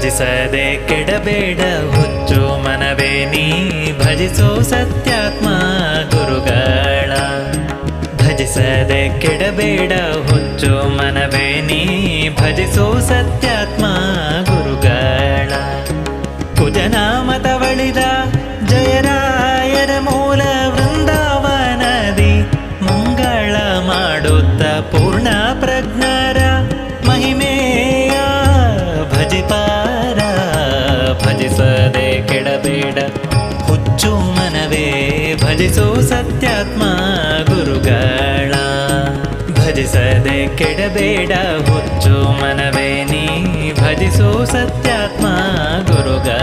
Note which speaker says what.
Speaker 1: ಭಜಿಸದೆ ಕೆಡಬೇಡ ಹುಚ್ಚು ಮನವೇ ನೀ ಭಜಿಸೋ ಸತ್ಯಾತ್ಮ ಗುರುಗಳ. ಭಜಿಸದೆ ಕೆಡಬೇಡ ಹುಚ್ಚು ಮನವೇ ನೀ ಭಜಿಸೋ ಸತ್ಯಾತ್ಮ ಗುರುಗಳ. ಕುಜನಾಮತವಳಿದ ಜಯರಾಯರ ಮೂಲ ವೃಂದಾವನದಿ ಮಂಗಳ ಮಾಡುತ್ತ ಪೂರ್ಣ ಭಜಿಸದೆ ಕೆಡಬೇಡ. ಹುಚ್ಚು ಮನವೇ, ಭಜಿಸೋ ಸತ್ಯಾತ್ಮ ಗುರುಗಳ. ಭಜಿಸದೆ ಕೆಡಬೇಡ ಹುಚ್ಚು ಮನವೇ, ನೀ ಭಜಿಸೋ ಸತ್ಯಾತ್ಮ ಗುರುಗಳ.